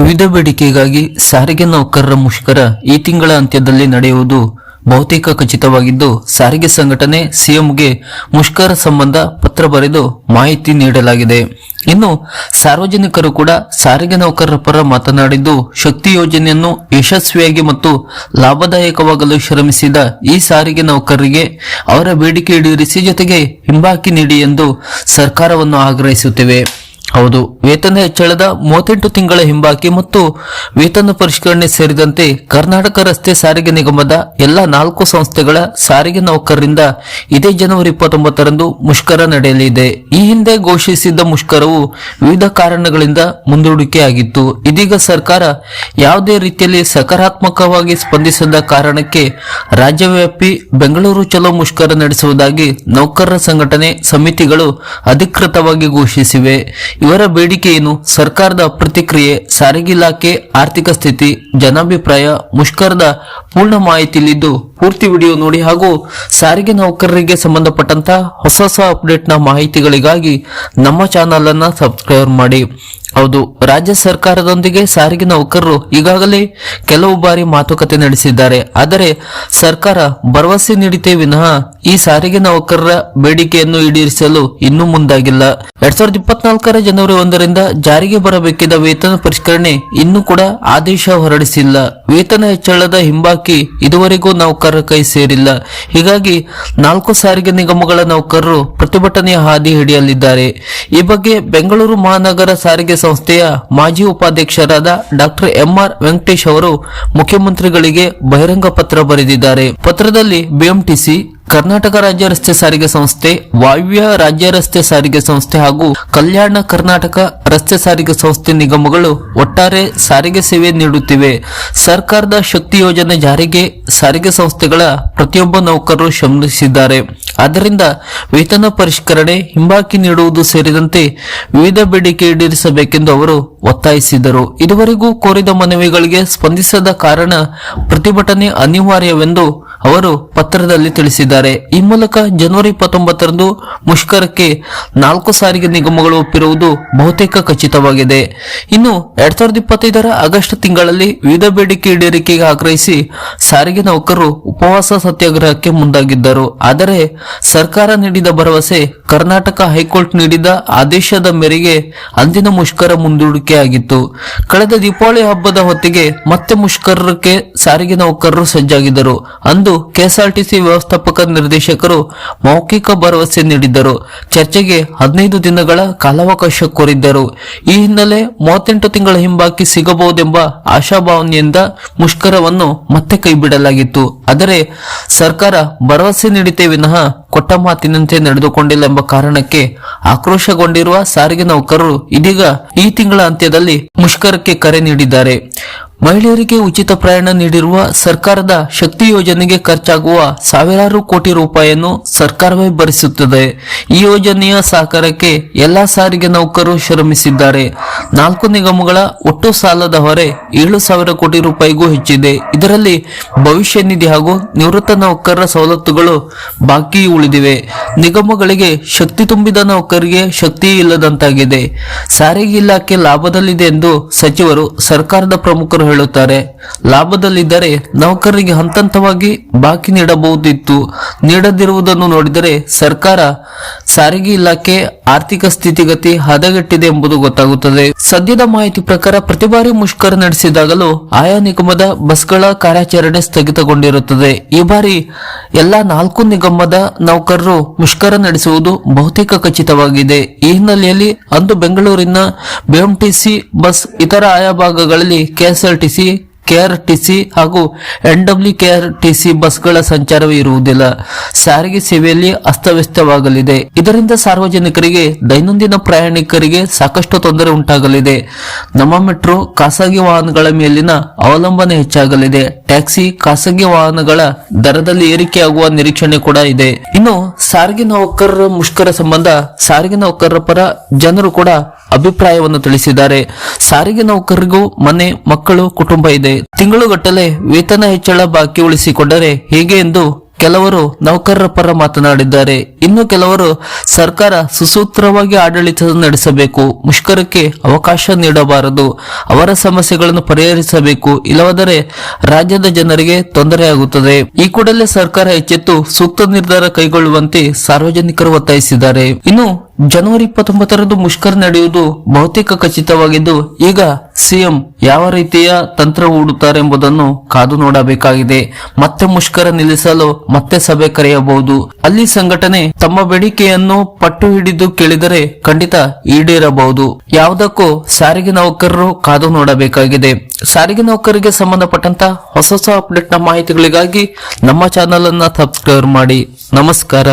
ವಿವಿಧ ಬೇಡಿಕೆಗಾಗಿ ಸಾರಿಗೆ ನೌಕರರ ಮುಷ್ಕರ ಈ ತಿಂಗಳ ಅಂತ್ಯದಲ್ಲಿ ನಡೆಯುವುದು ಬಹುತೇಕ ಖಚಿತವಾಗಿದ್ದು, ಸಾರಿಗೆ ಸಂಘಟನೆ ಸಿಎಂಗೆ ಮುಷ್ಕರ ಸಂಬಂಧ ಪತ್ರ ಬರೆದು ಮಾಹಿತಿ ನೀಡಲಾಗಿದೆ. ಇನ್ನು ಸಾರ್ವಜನಿಕರು ಕೂಡ ಸಾರಿಗೆ ನೌಕರರ ಪರ ಮಾತನಾಡಿದ್ದು, ಶಕ್ತಿ ಯೋಜನೆಯನ್ನು ಯಶಸ್ವಿಯಾಗಿ ಮತ್ತು ಲಾಭದಾಯಕವಾಗಲು ಶ್ರಮಿಸಿದ ಈ ಸಾರಿಗೆ ನೌಕರರಿಗೆ ಅವರ ಬೇಡಿಕೆ ಈಡೇರಿಸಿ ಜೊತೆಗೆ ಹಿಂಬಾಕಿ ನೀಡಿ ಎಂದು ಸರ್ಕಾರವನ್ನು ಆಗ್ರಹಿಸುತ್ತಿವೆ. ಹೌದು, ವೇತನ ಹೆಚ್ಚಳದ ಮೂವತ್ತೆಂಟು ತಿಂಗಳ ಹಿಂಬಾಕಿ ಮತ್ತು ವೇತನ ಪರಿಷ್ಕರಣೆ ಸೇರಿದಂತೆ ಕರ್ನಾಟಕ ರಸ್ತೆ ಸಾರಿಗೆ ನಿಗಮದ ಎಲ್ಲ ನಾಲ್ಕು ಸಂಸ್ಥೆಗಳ ಸಾರಿಗೆ ನೌಕರರಿಂದ ಇದೇ ಜನವರಿ ಇಪ್ಪತ್ತೊಂಬತ್ತರಂದು ಮುಷ್ಕರ ನಡೆಯಲಿದೆ. ಈ ಹಿಂದೆ ಘೋಷಿಸಿದ್ದ ಮುಷ್ಕರವು ವಿವಿಧ ಕಾರಣಗಳಿಂದ ಮುಂದೂಡಿಕೆಯಾಗಿತ್ತು. ಇದೀಗ ಸರ್ಕಾರ ಯಾವುದೇ ರೀತಿಯಲ್ಲಿ ಸಕಾರಾತ್ಮಕವಾಗಿ ಸ್ಪಂದಿಸದ ಕಾರಣಕ್ಕೆ ರಾಜ್ಯವ್ಯಾಪಿ ಬೆಂಗಳೂರು ಚಲೋ ಮುಷ್ಕರ ನಡೆಸುವುದಾಗಿ ನೌಕರರ ಸಂಘಟನೆ ಸಮಿತಿಗಳು ಅಧಿಕೃತವಾಗಿ ಘೋಷಿಸಿವೆ. ಇವರ ಬೇಡಿಕೆ ಏನು? ಸರ್ಕಾರದ ಪ್ರತಿಕ್ರಿಯೆ ಸಾರಿಗೆ ಇಲಾಖೆ ಆರ್ಥಿಕ ಸ್ಥಿತಿ ಜನಾಭಿಪ್ರಾಯ ಮುಷ್ಕರದ ಪೂರ್ಣ ಮಾಹಿತಿಲಿದ್ದು ಪೂರ್ತಿ ವಿಡಿಯೋ ನೋಡಿ ಹಾಗೂ ಸಾರಿಗೆ ನೌಕರರಿಗೆ ಸಂಬಂಧಪಟ್ಟಂತ ಹೊಸ ಹೊಸ ಅಪ್ಡೇಟ್ನ ಮಾಹಿತಿಗಳಿಗಾಗಿ ನಮ್ಮ ಚಾನಲ್ ಅನ್ನ ಸಬ್ಸ್ಕ್ರೈಬ್ ಮಾಡಿ. ಹೌದು, ರಾಜ್ಯ ಸರ್ಕಾರದೊಂದಿಗೆ ಸಾರಿಗೆ ನೌಕರರು ಈಗಾಗಲೇ ಕೆಲವು ಬಾರಿ ಮಾತುಕತೆ ನಡೆಸಿದ್ದಾರೆ. ಆದರೆ ಸರ್ಕಾರ ಭರವಸೆ ನೀಡಿತೇ ವಿನಃ ಈ ಸಾರಿಗೆ ನೌಕರರ ಬೇಡಿಕೆಯನ್ನು ಈಡೇರಿಸಲು ಇನ್ನೂ ಮುಂದಾಗಿಲ್ಲ. ಎರಡ್ ಸಾವಿರದ ಇಪ್ಪತ್ನಾಲ್ಕರ ಜನವರಿ ಒಂದರಿಂದ ಜಾರಿಗೆ ಬರಬೇಕಿದ್ದ ವೇತನ ಪರಿಷ್ಕರಣೆ ಇನ್ನೂ ಕೂಡ ಆದೇಶ ಹೊರಡಿಸಿಲ್ಲ. ವೇತನ ಹೆಚ್ಚಳದ ಹಿಂಬಾಕಿ ಇದುವರೆಗೂ ನೌಕರರ ಕೈ ಸೇರಿಲ್ಲ. ಹೀಗಾಗಿ ನಾಲ್ಕು ಸಾರಿಗೆ ನಿಗಮಗಳ ನೌಕರರು ಪ್ರತಿಭಟನೆಯ ಹಾದಿ ಹಿಡಿಯಲಿದ್ದಾರೆ. ಈ ಬಗ್ಗೆ ಬೆಂಗಳೂರು ಮಹಾನಗರ ಸಾರಿಗೆ ಸಂಸ್ಥೆಯ ಮಾಜಿ ಉಪಾಧ್ಯಕ್ಷರಾದ ಡಾಕ್ಟರ್ ಎಂಆರ್ ವೆಂಕಟೇಶ್ ಅವರು ಮುಖ್ಯಮಂತ್ರಿಗಳಿಗೆ ಬಹಿರಂಗ ಪತ್ರ ಬರೆದಿದ್ದಾರೆ. ಪತ್ರದಲ್ಲಿ ಬಿಎಂಟಿಸಿ ಕರ್ನಾಟಕ ರಾಜ್ಯ ರಸ್ತೆ ಸಾರಿಗೆ ಸಂಸ್ಥೆ, ವಾಯುವ್ಯ ರಾಜ್ಯ ರಸ್ತೆ ಸಾರಿಗೆ ಸಂಸ್ಥೆ ಹಾಗೂ ಕಲ್ಯಾಣ ಕರ್ನಾಟಕ ರಸ್ತೆ ಸಾರಿಗೆ ಸಂಸ್ಥೆ ನಿಗಮಗಳು ಒಟ್ಟಾರೆ ಸಾರಿಗೆ ಸೇವೆ ನೀಡುತ್ತಿವೆ. ಸರ್ಕಾರದ ಶಕ್ತಿ ಯೋಜನೆ ಜಾರಿಗೆ ಸಾರಿಗೆ ಸಂಸ್ಥೆಗಳ ಪ್ರತಿಯೊಬ್ಬ ನೌಕರರು ಶ್ರಮಿಸಿದ್ದಾರೆ. ಆದ್ದರಿಂದ ವೇತನ ಪರಿಷ್ಕರಣೆ, ಹಿಂಬಾಕಿ ನೀಡುವುದು ಸೇರಿದಂತೆ ವಿವಿಧ ಬೇಡಿಕೆ ಈಡೇರಿಸಬೇಕೆಂದು ಅವರು ಒತ್ತಾಯಿಸಿದರು. ಇದುವರೆಗೂ ಕೋರಿದ ಮನವಿಗಳಿಗೆ ಸ್ಪಂದಿಸದ ಕಾರಣ ಪ್ರತಿಭಟನೆ ಅನಿವಾರ್ಯವೆಂದು ಅವರು ಪತ್ರದಲ್ಲಿ ತಿಳಿಸಿದ್ದಾರೆ. ಈ ಮೂಲಕ ಜನವರಿ ಇಪ್ಪತ್ತೊಂಬತ್ತರಂದು ಮುಷ್ಕರಕ್ಕೆ ನಾಲ್ಕು ಸಾರಿಗೆ ನಿಗಮಗಳು ಒಪ್ಪಿರುವುದು ಬಹುತೇಕ ಖಚಿತವಾಗಿದೆ. ಇನ್ನು ಎರಡ್ ಸಾವಿರದ ಇಪ್ಪತ್ತೈದರ ಆಗಸ್ಟ್ ತಿಂಗಳಲ್ಲಿ ವಿವಿಧ ಬೇಡಿಕೆ ಈಡೇರಿಕೆಗೆ ಆಗ್ರಹಿಸಿ ಸಾರಿಗೆ ನೌಕರರು ಉಪವಾಸ ಸತ್ಯಾಗ್ರಹಕ್ಕೆ ಮುಂದಾಗಿದ್ದರು. ಆದರೆ ಸರ್ಕಾರ ನೀಡಿದ ಭರವಸೆ ಕರ್ನಾಟಕ ಹೈಕೋರ್ಟ್ ನೀಡಿದ ಆದೇಶದ ಮೇರೆಗೆ ಅಂದಿನ ಮುಷ್ಕರ ಮುಂದೂಡಿಕೆಯಾಗಿತ್ತು. ಕಳೆದ ದೀಪಾವಳಿ ಹಬ್ಬದ ಹೊತ್ತಿಗೆ ಮತ್ತೆ ಮುಷ್ಕರಕ್ಕೆ ಸಾರಿಗೆ ನೌಕರರು ಸಜ್ಜಾಗಿದ್ದರು. ಅಂದು ಕೆಎಸ್ಆರ್ಟಿಸಿ ವ್ಯವಸ್ಥಾಪಕ ನಿರ್ದೇಶಕರು ಮೌಖಿಕ ಭರವಸೆ ನೀಡಿದ್ದರು. ಚರ್ಚೆಗೆ ಹದಿನೈದು ದಿನಗಳ ಕಾಲಾವಕಾಶ ಕೋರಿದ್ದರು. ಈ ಹಿನ್ನೆಲೆ ಮೂವತ್ತೆಂಟು ತಿಂಗಳ ಹಿಂಬಾಕಿ ಸಿಗಬಹುದೆಂಬ ಆಶಾಭಾವನೆಯಿಂದ ಮುಷ್ಕರವನ್ನು ಮತ್ತೆ ಕೈಬಿಡಲಾಗಿತ್ತು. ಆದರೆ ಸರ್ಕಾರ ಭರವಸೆ ನೀಡಿತೆ ವಿನಃ ಕೊಟ್ಟ ಮಾತಿನಂತೆ ನಡೆದುಕೊಂಡಿಲ್ಲ ಎಂಬ ಕಾರಣಕ್ಕೆ ಆಕ್ರೋಶಗೊಂಡಿರುವ ಸಾರಿಗೆ ನೌಕರರು ಇದೀಗ ಈ ತಿಂಗಳ ಅಂತ್ಯದಲ್ಲಿ ಮುಷ್ಕರಕ್ಕೆ ಕರೆ ನೀಡಿದ್ದಾರೆ. ಮಹಿಳೆಯರಿಗೆ ಉಚಿತ ಪ್ರಯಾಣ ನೀಡಿರುವ ಸರ್ಕಾರದ ಶಕ್ತಿ ಯೋಜನೆಗೆ ಖರ್ಚಾಗುವ ಸಾವಿರಾರು ಕೋಟಿ ರೂಪಾಯಿಯನ್ನು ಸರ್ಕಾರವೇ ಭರಿಸುತ್ತದೆ. ಈ ಯೋಜನೆಯ ಸಹಕಾರಕ್ಕೆ ಎಲ್ಲಾ ಸಾರಿಗೆ ನೌಕರರು ಶ್ರಮಿಸಿದ್ದಾರೆ. ನಾಲ್ಕು ನಿಗಮಗಳ ಒಟ್ಟು ಸಾಲದ ಹೊರೆ ಏಳು ಸಾವಿರ ಕೋಟಿ ರೂಪಾಯಿಗೂ ಹೆಚ್ಚಿದೆ. ಇದರಲ್ಲಿ ಭವಿಷ್ಯ ನಿಧಿ ಹಾಗೂ ನಿವೃತ್ತ ನೌಕರರ ಸವಲತ್ತುಗಳು ಬಾಕಿ ಉಳಿದಿವೆ. ನಿಗಮಗಳಿಗೆ ಶಕ್ತಿ ತುಂಬಿದ ನೌಕರಿಗೆ ಶಕ್ತಿ ಇಲ್ಲದಂತಾಗಿದೆ. ಸಾರಿಗೆ ಇಲಾಖೆ ಲಾಭದಲ್ಲಿದೆ ಎಂದು ಸಚಿವರು ಸರ್ಕಾರದ ಪ್ರಮುಖರು ಹೇಳುತ್ತಾರೆ. ಲಾಭದಲ್ಲಿದ್ದರೆ ನೌಕರರಿಗೆ ಹಂತ ಹಂತವಾಗಿ ಬಾಕಿ ನೀಡಬಹುದಿತ್ತು. ನೀಡದಿರುವುದನ್ನು ನೋಡಿದರೆ ಸರ್ಕಾರ ಸಾರಿಗೆ ಇಲಾಖೆ ಆರ್ಥಿಕ ಸ್ಥಿತಿಗತಿ ಹದಗೆಟ್ಟಿದೆ ಎಂಬುದು ಗೊತ್ತಾಗುತ್ತದೆ. ಸದ್ಯದ ಮಾಹಿತಿ ಪ್ರಕಾರ ಪ್ರತಿ ಬಾರಿ ಮುಷ್ಕರ ನಡೆಸಿದಾಗಲೂ ಆಯಾ ನಿಗಮದ ಬಸ್ಗಳ ಕಾರ್ಯಾಚರಣೆ ಸ್ಥಗಿತಗೊಂಡಿರುತ್ತದೆ. ಈ ಬಾರಿ ಎಲ್ಲಾ ನಾಲ್ಕು ನಿಗಮದ ನೌಕರರು ಮುಷ್ಕರ ನಡೆಸುವುದು ಬಹುತೇಕ ಖಚಿತವಾಗಿದೆ. ಈ ಹಿನ್ನೆಲೆಯಲ್ಲಿ ಅಂದು ಬೆಂಗಳೂರಿನ ಬಿಎಂಟಿಸಿ ಬಸ್ ಇತರ ಆಯಾ ಭಾಗಗಳಲ್ಲಿ ಕೆಎಸ್ಆರ್ಟಿಸಿ ಕೆಆರ್ಟಿಸಿ ಹಾಗೂ ಎನ್ಡಬ್ಲ್ಯೂ ಕೆಆರ್ಟಿಸಿ ಬಸ್ಗಳ ಸಂಚಾರವೇ ಇರುವುದಿಲ್ಲ. ಸಾರಿಗೆ ಸೇವೆಯಲ್ಲಿ ಅಸ್ತವ್ಯಸ್ತವಾಗಲಿದೆ. ಇದರಿಂದ ಸಾರ್ವಜನಿಕರಿಗೆ ದೈನಂದಿನ ಪ್ರಯಾಣಿಕರಿಗೆ ಸಾಕಷ್ಟು ತೊಂದರೆ ಉಂಟಾಗಲಿದೆ. ನಮ್ಮ ಮೆಟ್ರೋ ಖಾಸಗಿ ವಾಹನಗಳ ಮೇಲಿನ ಅವಲಂಬನೆ ಹೆಚ್ಚಾಗಲಿದೆ. ಟ್ಯಾಕ್ಸಿ, ಖಾಸಗಿ ವಾಹನಗಳ ದರದಲ್ಲಿ ಏರಿಕೆಯಾಗುವ ನಿರೀಕ್ಷಣೆ ಕೂಡ ಇದೆ. ಇನ್ನು ಸಾರಿಗೆ ನೌಕರರ ಮುಷ್ಕರ ಸಂಬಂಧ ಸಾರಿಗೆ ನೌಕರರ ಪರ ಜನರು ಕೂಡ ಅಭಿಪ್ರಾಯವನ್ನು ತಿಳಿಸಿದ್ದಾರೆ. ಸಾರಿಗೆ ನೌಕರರಿಗೂ ಮನೆ, ಮಕ್ಕಳು, ಕುಟುಂಬ ಇದೆ. ತಿಂಗಳುಗಟ್ಟಲೆ ವೇತನ ಹೆಚ್ಚಳ ಬಾಕಿ ಉಳಿಸಿಕೊಂಡರೆ ಹೇಗೆ ಎಂದು ಕೆಲವರು ನೌಕರರ ಪರ ಮಾತನಾಡಿದ್ದಾರೆ. ಇನ್ನು ಕೆಲವರು ಸರ್ಕಾರ ಸುಸೂತ್ರವಾಗಿ ಆಡಳಿತ ನಡೆಸಬೇಕು, ಮುಷ್ಕರಕ್ಕೆ ಅವಕಾಶ ನೀಡಬಾರದು, ಅವರ ಸಮಸ್ಯೆಗಳನ್ನು ಪರಿಹರಿಸಬೇಕು, ಇಲ್ಲವಾದರೆ ರಾಜ್ಯದ ಜನರಿಗೆ ತೊಂದರೆಯಾಗುತ್ತದೆ ಈ ಕೂಡಲೇ ಸರ್ಕಾರ ಎಚ್ಚೆತ್ತು ಸೂಕ್ತ ನಿರ್ಧಾರ ಕೈಗೊಳ್ಳುವಂತೆ ಸಾರ್ವಜನಿಕರು ಒತ್ತಾಯಿಸಿದ್ದಾರೆ. ಇನ್ನು ಜನವರಿ ಇಪ್ಪತ್ತೊಂಬತ್ತರಂದು ಮುಷ್ಕರ ನಡೆಯುವುದು ಬಹುತೇಕ ಖಚಿತವಾಗಿದ್ದು, ಈಗ ಸಿಎಂ ಯಾವ ರೀತಿಯ ತಂತ್ರ ಹೂಡುತ್ತಾರೆ ಎಂಬುದನ್ನು ಕಾದು ನೋಡಬೇಕಾಗಿದೆ. ಮತ್ತೆ ಮುಷ್ಕರ ನಿಲ್ಲಿಸಲು ಮತ್ತೆ ಸಭೆ ಕರೆಯಬಹುದು. ಅಲ್ಲಿ ಸಂಘಟನೆ ತಮ್ಮ ಬೇಡಿಕೆಯನ್ನು ಪಟ್ಟು ಹಿಡಿದು ಕೇಳಿದರೆ ಖಂಡಿತ ಈಡೇರಬಹುದು. ಯಾವುದಕ್ಕೂ ಸಾರಿಗೆ ನೌಕರರು ಕಾದು ನೋಡಬೇಕಾಗಿದೆ. ಸಾರಿಗೆ ನೌಕರಿಗೆ ಸಂಬಂಧಪಟ್ಟಂತ ಹೊಸ ಹೊಸ ಅಪ್ಡೇಟ್ನ ಮಾಹಿತಿಗಳಿಗಾಗಿ ನಮ್ಮ ಚಾನೆಲ್ ಅನ್ನ ಸಬ್ಸ್ಕ್ರೈಬ್ ಮಾಡಿ. ನಮಸ್ಕಾರ.